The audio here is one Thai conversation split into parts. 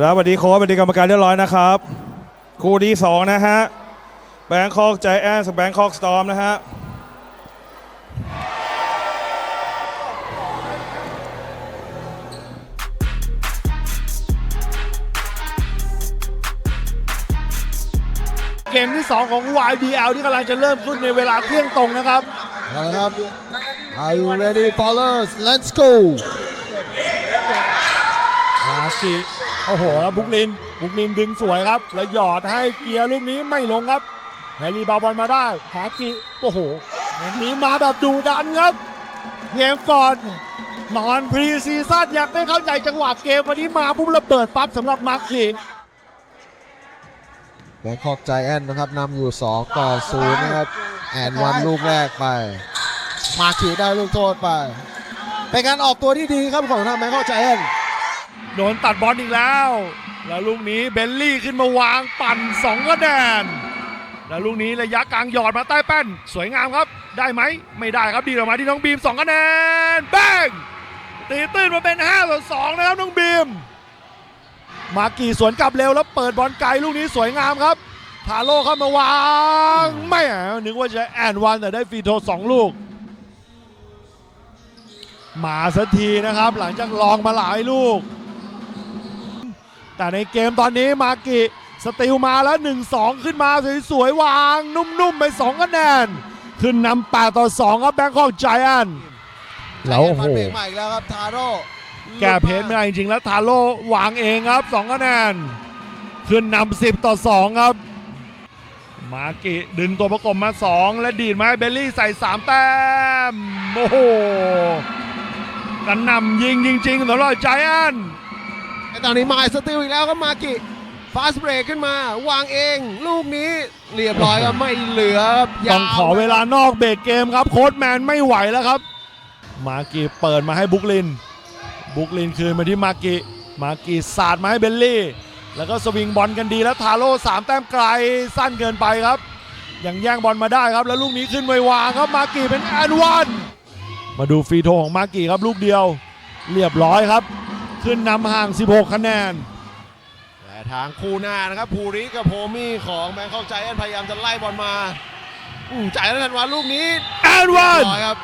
แล้วสวัสดีโค้ชสวัสดีกรรมการเรียบร้อยนะครับ คู่ที่สองนะฮะแบงคอกใจแอนส์แบงคอกสตอมนะฮะเกมที่ 2 ของ YBL ที่กำลังจะเริ่มขึ้นในเวลาเที่ยงตรงนะครับเอาละครับ Are you ready followers Let's go อาชิ โอ้โหแล้วบุกลินบุกลินดึงสวยครับ แล้วหยอดให้เกียร์ลูกนี้ไม่ลงครับแฮร์รี่บาบอลมาได้หากิโอ้โหนนี้มาแบบดูดันครับเกมก่อนนอนพรีซีซั่นอยากได้เข้าใจจังหวะเกมวันนี้มาปุ๊บระเบิดปั๊บสำหรับมาร์คีแบงคอกใจแอนนะครับนำอยู่ 2 ต่อ0นะครับ แอนวันลูกแรกไป มาขีได้ลูกโทษไป เป็นการออกตัวที่ดีครับของทางแบงคอกใจแอน โดนตัดบอลอีกแล้ว แล้วลูกนี้เบลลี่ขึ้นมาวางปั่น2คะแนน แล้วลูกนี้ระยะกลางหยอดมาใต้แป้น สวยงามครับ ได้ไหม ไม่ได้ครับ ดีออกมาที่น้องบีม2คะแนนแบงตีตื้นมาเป็น5ต่อ2นะครับน้องบีม มากี่สวนกลับเร็วแล้วเปิดบอลไกลลูกนี้สวยงามครับทาโร่เข้ามาวางไม่นึกว่าจะแอนวันแต่ได้ฟรีโทสองลูกมาสักทีนะครับ หลังจากลองมาหลายลูก แต่ในเกมตอนนี้มากิสติลมาแล้ว 1-2 ขึ้นมาสวยๆวาง นุ่มๆ ไป2คะแนน ขึ้นนำ8ต่อ 2 ครับแบงคอกไจแอนแล้วโอ้โหฟันเบรกใหม่อีกแล้วครับทาโร่แก้เพจไม่ได้จริงๆ แล้วทาโร่วางเองครับ2คะแนน ขึ้นนำ10 ต่อ 2 ครับ มากิดึงตัวประกบมา 2 และดีดมาให้เบลลี่ใส่ 3 แต้ม โอ้โหกันนำยิงจริงๆสำหรับไจแอนไอ้ ตอนนี้มาสติลอีกแล้วครับมากิฟาสเบรกขึ้นมา วางเอง ลูกนี้เรียบร้อยครับไม่เหลือครับต้องยาวขอเวลานอกเบรกเกมครับโค้ดแมนไม่ไหวแล้วครับ มากิเปิดมาให้บุกลิน บุกลินคืนมาที่มากิมากิสาดมาให้เบลลี่ แล้วก็สวิงบอลกันดีแล้วทาโร่สามแต้มไกลสั้นเกินไปครับ ยังแย่งบอลมาได้ครับ แล้วลูกนี้ขึ้นไววางครับมากิเป็นแอนวัน มาดูฟรีโทของมากิครับลูกเดียว เรียบร้อยครับ ขึ้นนำห่าง 16 คะแนน แต่ทางคู่หน้านะครับภูริกับโพมี่ของแบงคอกใจแอนพยายามจะไล่บอลมาอืมจ่ายแล้วทันวันลูกนี้แอนวันร้อยครับ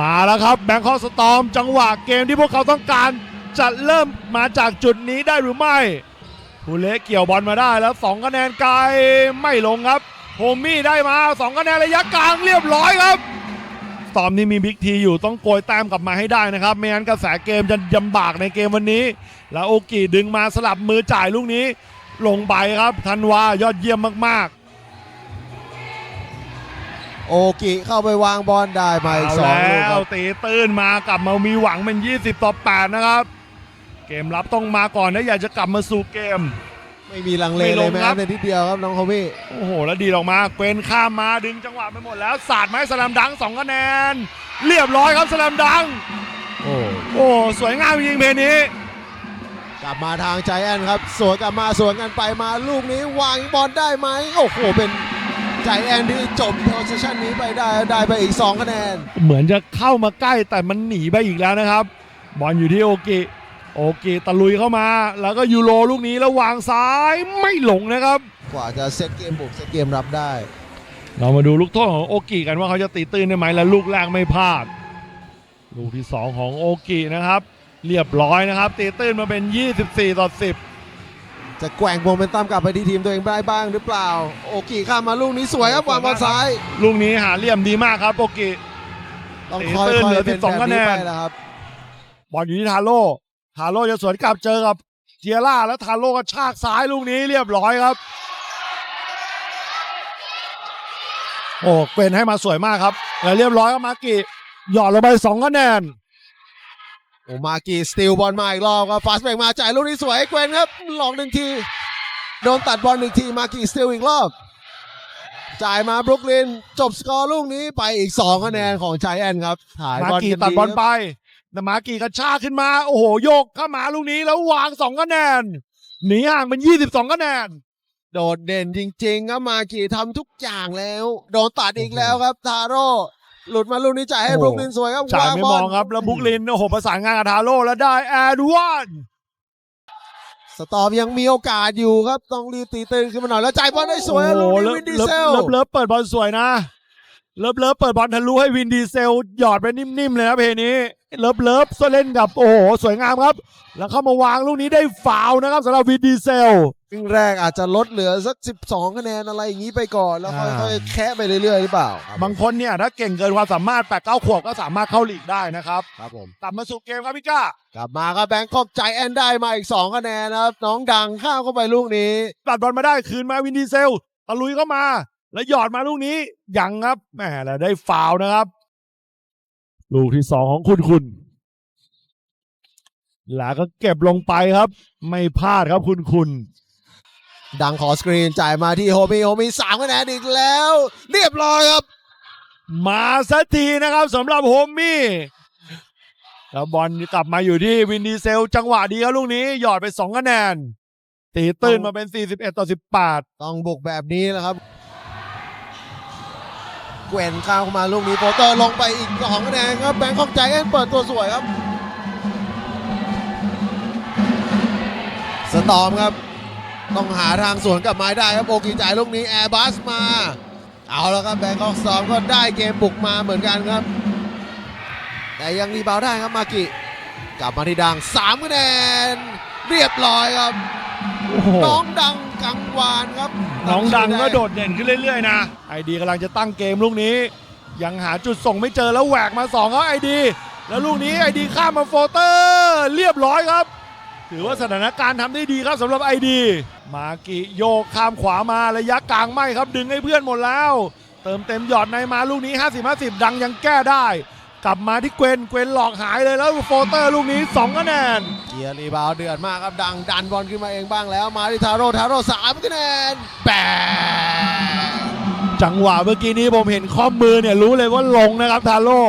มาแล้วครับแบงคอกสตอมจังหวะเกมที่พวกเขาต้องการจะเริ่มมาจากจุดนี้ได้หรือไม่ผู้เล็กเกี่ยวบอลมาได้แล้ว 2 คะแนนไกลไม่ลงครับโฮมี่ได้มา 2 คะแนนระยะกลางเรียบร้อยครับส ตอมนี่มีบิ๊กทีอยู่ต้องโกยแต้มกลับมาให้ได้นะครับ ไม่งั้นกระแสเกมจะยำบากในเกมวันนี้ แล้วโอกิดึงมาสลับมือจ่ายลูกนี้ ลงไปครับธันวายอดเยี่ยมมากโอกิเข้าไปวางบอลได้ๆมาอีกเอาสองแล้ลูกควรับตีตื้นมากลับมามีหวังเป็น 20 ต่อ 8 นะครับ เกมรับต้องมาก่อนถ้าอยากจะกลับมาสู่เกม ไม่มีลังเลไม่ลเลงยแม้ครับ แต่นิดเดียวครับน้องโคมี่โอ้โห แล้วดีดออกมาเกวนข้ามมาดึงจังหวะไปหมดแล้วสาดไม้สแลมดัง2คะแนน เรียบร้อยครับสแลมดัง โอ้โอ้สวยงามจริงๆเพลงนี้ กลับมาทางใจแอนครับ สวนกลับมาสวนกันไปมาลูกนี้วางบอลได้ไหมโอ้โหเป็นใจแอนที่จบโพสชั่นนี้ไปได้ได้ไปอีก2คะแนน เหมือนจะเข้ามาใกล้แต่มันหนีไปอีกแล้วนะครับ บอลอยู่ที่โอกิ โอกิตะลุยเข้ามา แล้วก็ยูโรลูกนี้แล้ววางซ้ายไม่หลงนะครับ กว่าจะเซตเกมบุกเซตเกมรับได้ เรามาดูลูกโทษของโอกิกันว่าเขาจะตีตื้นได้ไหมและลูกแรกไม่พลาด ลูกที่ 2 ของโอกินะครับ เรียบร้อยนะครับ ตีตื้นมาเป็น 24 ต่อ 10 จะแกว่งโมเมนตัมกลับไปที่ทีมตัวเองได้บ้างหรือเปล่า โอกิข้ามมาลูกนี้สวยครับวางบอลซ้าย ลูกนี้หาเหลี่ยมดีมากครับโอกิต้องตีคอยตื้นคอเหลืยอเป็น12แบบคะแนนี้นไปนะครับบอลอยู่ที่ทาโร่ ทาโร่จะสวนกลับเจอกับเจียร่าแล้วทาโร่ก็ชากซ้ายลูกนี้เรียบร้อยครับ โอ้เกวนให้มาสวยมากครับแล้วเรียบร้อยครับมากิหยอดลงไป2คะแนนโอ้มากีสติลบอลมาอีกรอบครับฟาสเบรกมาจ่ายลูกนี้สวยให้เกวนครับหลอกหนึ่งทีโดนตัดบอลหนึ่งทีมากีสติลอีกรอบจ่ายมาบรุกลินจบสกอร์ลูกนี้ไปอีก2คะแนนของใจแอนครับถ่ายมาบอลกีกันตัดบอลครับไป แต่มากีกระชากขึ้นมา โอ้โห โยกเข้ามาลูกนี้แล้ววางสองคะแนน หนีห่างเป็น22คะแนน โดดเด่นจริงๆครับมากีทำทุกอย่างแล้ว โดนตัดอีกแล้วครับทาโร่หลุดมาลูกนี้จ่ายให้โอ้บรุกลินสวยครับจ่ายวางไม่บมออลงครับ แล้วบุกลิน โอ้โห ประสานงานกับทาโร่แล้วได้แอดวาน สตอมยังมีโอกาสอยู่ครับ ต้องรีบตีตื่นขึ้นมาหน่อยแล้วจ่ายบอลได้สวยโอ้ลูโหกนี้เลิวิฟนดีเลิฟเซลเลิฟเลิฟเปิดบอลสวยนะ เลิฟเลิฟเปิดบอลทะลุให้วินดีเซล หยอดไปนิ่มๆเลยนะเพลนี้เลิฟเลิฟเล่นกับโอ้โหสวยงามครับ แล้วเข้ามาวางลูกนี้ได้ฟาวล์นะครับสำหรับวินดีเซลครึ่งแรกอาจจะลดเหลือสัก 12 คะแนนอะไรอย่างนี้ไปก่อน แล้วค่อ่าอยๆแคะไปเรื่อยๆหรือเปล่า บางคนเนี่ย ถ้าเก่งเกินความสามารถแปดเก้าขวบก็สามารถเข้าลีกได้นะครับ ครับผมกลับมาสู่เกมครับพี่ก้ากลับมาครับแบงคอกใจแอนได้มาอีก 2 คะแนนนะครับ น้องดังข้ามเข้าไปลูกนี้ตัดบอลมาได้คืนมาวินดีเซลตะลุยเข้ามา แล้วหยอดมาลูกนี้ยังครับแหมแล้วได้ฟาวล์นะครับ ลูกที่สองของคุณคุณแล้วก็เก็บลงไปครับ ไม่พลาดครับคุณคุณดังขอสกรีนจ่ายมาที่โฮมี่โฮมี่สามคะแนนอีกแล้ว เรียบร้อยครับ มาสักทีนะครับสำหรับโฮมมี่แล้วบอลกลับมาอยู่ที่วินดีเซล จังหวะดีครับลูกนี้หยอดไป 2 คะแนน ตีตื้นมาเป็น 41 ต่อ 18 ต้องบุกแบบนี้แหละครับ แกว่นข้ามเข้ามาลูกนี้โปเตอร์ลงไปอีกสองคะแนนครับแบงคอกใจแอนเปิดตัวสวยครับ สตอมครับ ต้องหาทางสวนกลับมาให้ได้ครับโอกีจ่ายลูกนี้แอร์บัสมา เอาแล้วครับแบงคอกสตอมก็ได้เกมบุกมาเหมือนกันครับ แต่ยังรีบาวด์ได้ครับมากิกลับมาที่ดัง3คะแนน เรียบร้อยครับโอ้โหน้องดังกังวานครับ น้องดังก็โดดเด่นขึ้นเรื่อยๆนะ ไอดีกำลังจะตั้งเกมลูกนี้ ยังหาจุดส่งไม่เจอแล้วแหวกมา2ครับไอดี แล้วลูกนี้ไอดีข้ามมาโฟเตอร์ เรียบร้อยครับ ถือว่าสถานการณ์ทำได้ดีครับสำหรับไอดี มากิโยกข้ามขวามาระยะกลางไม่ครับดึงให้เพื่อนหมดแล้ว เติมเต็มหยอดในมาลูกนี้ 50-50 ดังยังแก้ได้ กลับมาที่เกวนเกวนหลอกหายเลยแล้วโฟเตอร์ลูกนี้2คะแนนเกียร์รีบาวด์เดือดมากครับดังดันบอลขึ้นมาเองบ้างแล้ว มาที่ทาโร่ทาโร่สามคะแนนแปดจังหวะเมื่อกี้นี้ผมเห็นข้อมือเนี่ยรู้เลยว่าลงนะครับทาโร่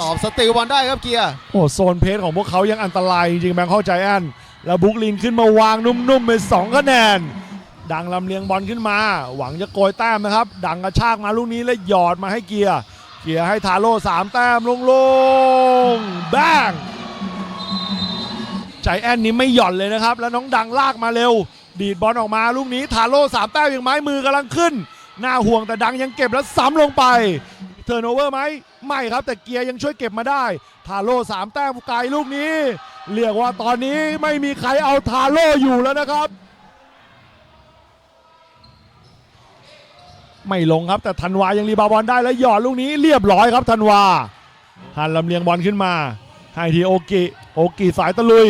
ตอบสติลบอลได้ครับเกียร์โอ้โซนเพจของพวกเขายังอันตรายจริงๆแบงค์เข้าใจแอนแล้วบุกลินขึ้นมาวางนุ่มๆเป็น2คะแนน ดังลำเลียงบอลขึ้นมา หวังจะโกยแต้มนะครับ ดังกระชากมาลูกนี้แล้วหยอดมาให้เกียร์ เกียร์ให้ทาโร่สามแต้มลงลงๆแบงใจแอนนี่ไม่หย่อนเลยนะครับ แล้วน้องดังลากมาเร็ว ดีดบอลออกมาลูกนี้ทาโร่สามแต้มยังไม้มือกำลังขึ้น หน้าห่วงแต่ดังยังเก็บแล้วซ้ำลงไป เทิร์โอเวอร์ไหมไม่ครับ แต่เกียร์ยังช่วยเก็บมาได้ ทาโร่สามแต้มไกลลูกนี้เรียกว่าตอนนี้ไม่มีใครเอาทาโร่อยู่แล้วนะครับ ไม่ลงครับแต่ธันวายังรีบาวบอลได้แล้วหยอดลูกนี้เรียบร้อยครับธันวาหันลำเลียงบอลขึ้นมาให้ทีโอกิโอกิสายตะลุย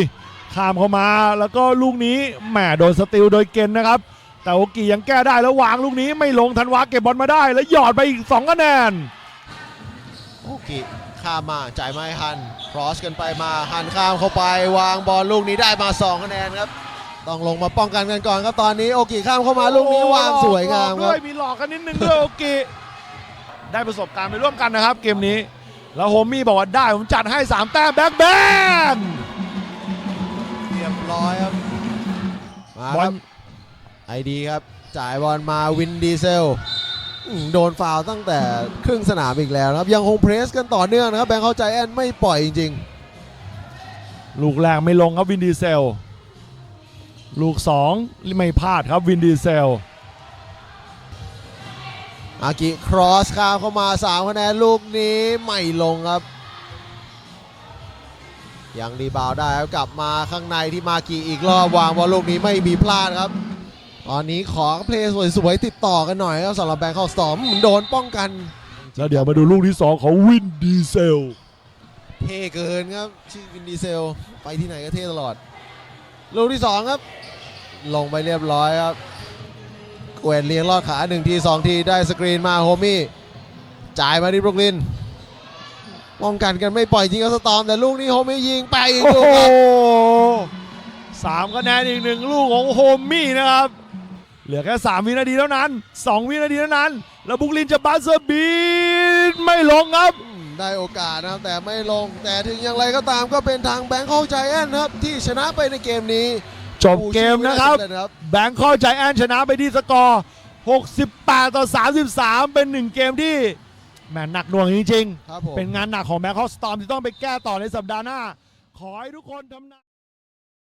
ข้ามเข้ามาแล้วก็ลูกนี้แหมโดนสติลโดยเกนนะครับ แต่โอกิยังแก้ได้แล้ววางลูกนี้ไม่ลงธันวาเก็บบอลมาได้ แล้วหยอดไปอีก2คะแนนโอเคข้ามมาจ่ายไมาให้ฮันครอสกันไปมาฮันข้ามเข้าไป วางบอลลูกนี้ได้มาสองคะแนนครับ ต้องลงมาป้องกันกันก่อนครับตอนนี้โอกิข้ามเข้ามาลูกนี้วางสวยงามหลอกคด้รับวยมีหลอกกันนิดนึงด้วยโอกิได้ประสบการณ์ไปร่วมกันนะครับ เกมนี้ แล้วโฮมี่บอกว่าได้ผมจัดให้ 3 แต้มแบ็คแบนเรียบร้อยครับมาบคอรัลบไอดีครับจ่ายบอลมาวินดีเซลอืมโดนฟาวล์ตั้งแต่ครึ่งสนามอีกแล้วนะครับยังคงเพรสกันต่อเนื่องนะครับแบงค์เข้าใจแอนไม่ปล่อยจริง ลูกแรกไม่ลงครับวินดีเซล ลูก 2 ไม่พลาดครับวินดีเซลๆอากิครอสข้ามเข้ามา3คะแนนลูกนี้ไม่ลงครับ ยังรีบาวด์ได้ครับกลับมาข้างในที่มากิอีกรอบวางบอลลูกนี้ไม่มีพลาดครับ ตอนนี้ขอเพลย์สวยๆติดต่อกันหน่อยครับสำหรับแบงค์เข้าสตอมโดนป้องกัน แล้วเดี๋ยวมาดูลูกที่ 2 ของวินดีเซล เท่เกินครับชื่อวินดีเซล ไปที่ไหนก็เท่ตลอด ลูกที่2ครับ ลงไปเรียบร้อยครับเกวนเลี้ยงลอดขา1ที2ทีได้สกรีนมาโฮมี่จ่ายมาที่บรุกลินป้องกันกันไม่ปล่อยจริงครับสตอมแต่ลูกนี้โฮมี่ยิงไปอีกลูกครับสามคะแนนอีกหนึ่งลูกของโฮมมี่นะครับ เหลือแค่ 3 วินาทีเท่านั้น 2 วินาทีเท่านั้น แล้วบุกลินจะบัสเซอร์บีดไม่ลงครับ ได้โอกาสนะครับแต่ไม่ลงแต่ถึงอย่างไรก็ตามก็เป็นทางแบงค์เข้าใจแอนนะครับที่ชนะไปในเกมนี้จบเกมนะครับผู้ชื่อไม่ได้สำเจครับ แบงคอกใจแอนชนะไปที่สกอร์ 68 ต่อ 33 เป็นหนึ่งเกมที่แหมหนักหน่วงจริงครับผมๆเป็นงานหนักของแบงคอกสตอมที่ต้องไปแก้ต่อในสัปดาห์หน้า ขอให้ทุกคนทำหน้า